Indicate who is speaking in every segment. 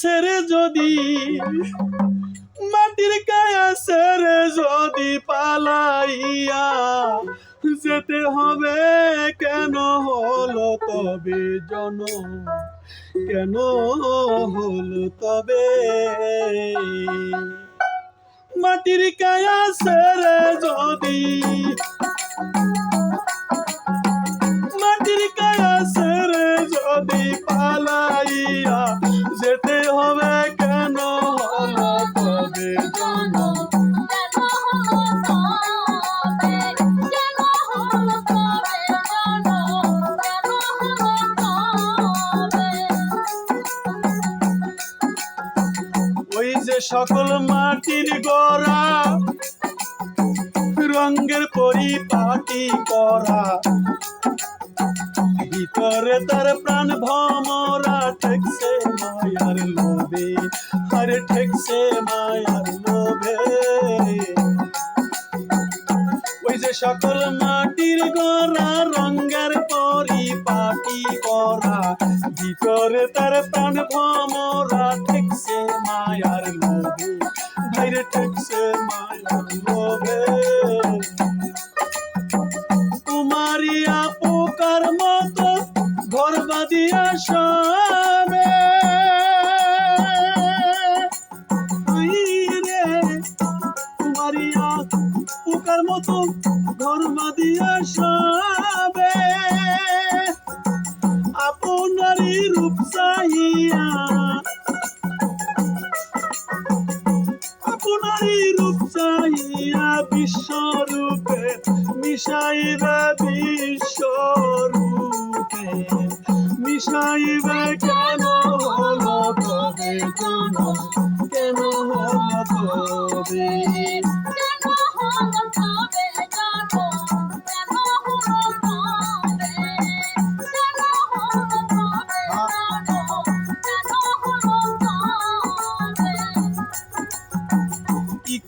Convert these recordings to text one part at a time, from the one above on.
Speaker 1: সেরে যদি, মাটির কায়া সেরে যদি পালাইয়া যেতে হবে, কেন হলো তবে জন, কেন হলো তবে? মাটির কায়া সেরে যদি ওই যে সকল মাটির গড়া, রঙের পরিপাটি করা। ভিতরে তার প্রাণ ভমরা ঠেকছে মায়ার লোভে, আরে ঠেকছে মায়ার লোভে। সকল মাটির গড়া, রঙ্গের পরিপাটি করা। ভিতরে তার প্রাণ ভমরা ঠেকছে মায়ার লোভে বাইরে ঠেকছে মায়ার লোভে। কুমারিয়া পোকার মতো ঘর বাঁধিয়া বাঁধিয়া সবে। আপনারই রূপ চাহিয়া। আপনারই রূপ চাহিয়া বিশ্বরূপে, মিশাইবে বিশ্বরূপে। মিশাইবে কেন হলো তবে কেন কেন হলো তবে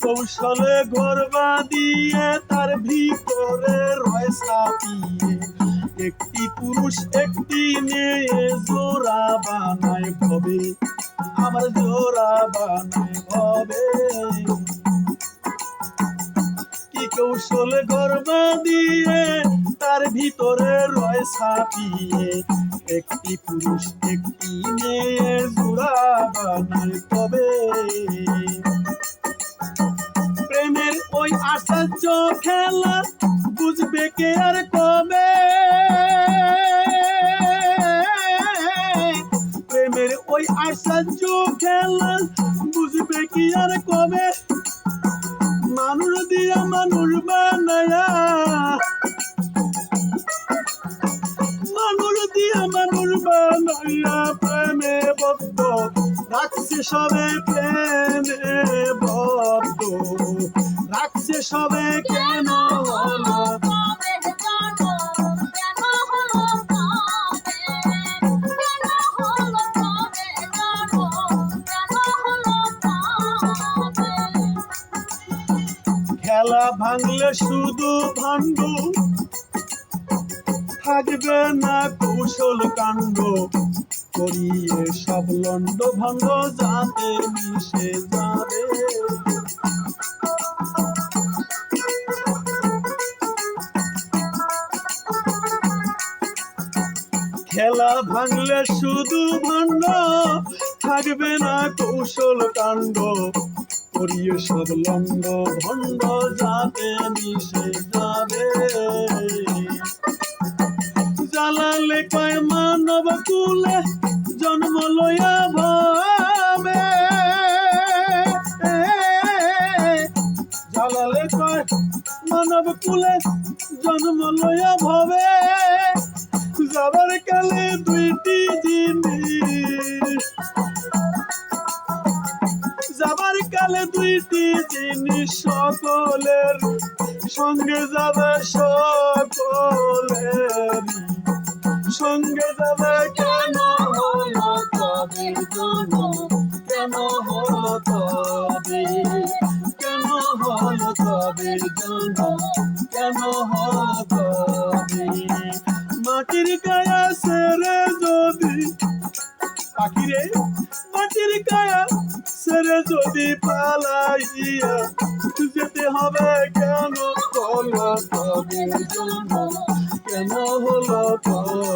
Speaker 1: কৌশলে ঘর বাঁধিয়ে তার ভিতরে রয় সাপিয়ে একটি পুরুষ, একটি মেয়ে জোড়া বানায় ভবে, আবার জোড়া বানায় ভবে। কি কৌশলে ঘর বাঁধিয়ে তার ভিতরে রয় সাপিয়ে একটি পুরুষ, একটি মেয়ে জোড়া বানায় তবে আশ্চর্য খেলা বুঝবে কে আর কবে? প্রেমের ওই আশ্চর্য খেলা বুঝবে কি আর কবে? মানুষ দিয়া মানুষ বানায়া মানুষ দিয়া মানুষ বানাইয়া প্রেমে বদ্ধ রাখছে সবে প্রেমে। রাখছে সবে কেন খেলা ভাঙলে শুধু ভাঙ্গ থাকবে না কৌশল কাণ্ড। করিয়ে সব লন্ড ভঙ্গ যাতে মিশে যাবে। ভাঙলে শুধু ভাণ্ড, থাকবে না কৌশল কাণ্ড। করিয়ে সব লন্ড ভণ্ড যাতে মিশে যাবে। জ্বালালে কয় মানব কুলে, জন্ম লইয়া ভাবে। জালালে কয় মানব কুলে, জন্ম লইয়া ভাবে। যাবার কালে দুইটি জিনিস। যাবার কালে দুইটি জিনিস সকলের, সঙ্গে যাবে সকলের। সঙ্গে যাবে কেন হলো কেন হলো তবে, কেন হলো তবে কেন সেরে যদি পালাইয়া যেতে হবে কেন? কল তবে কেন হলো তবে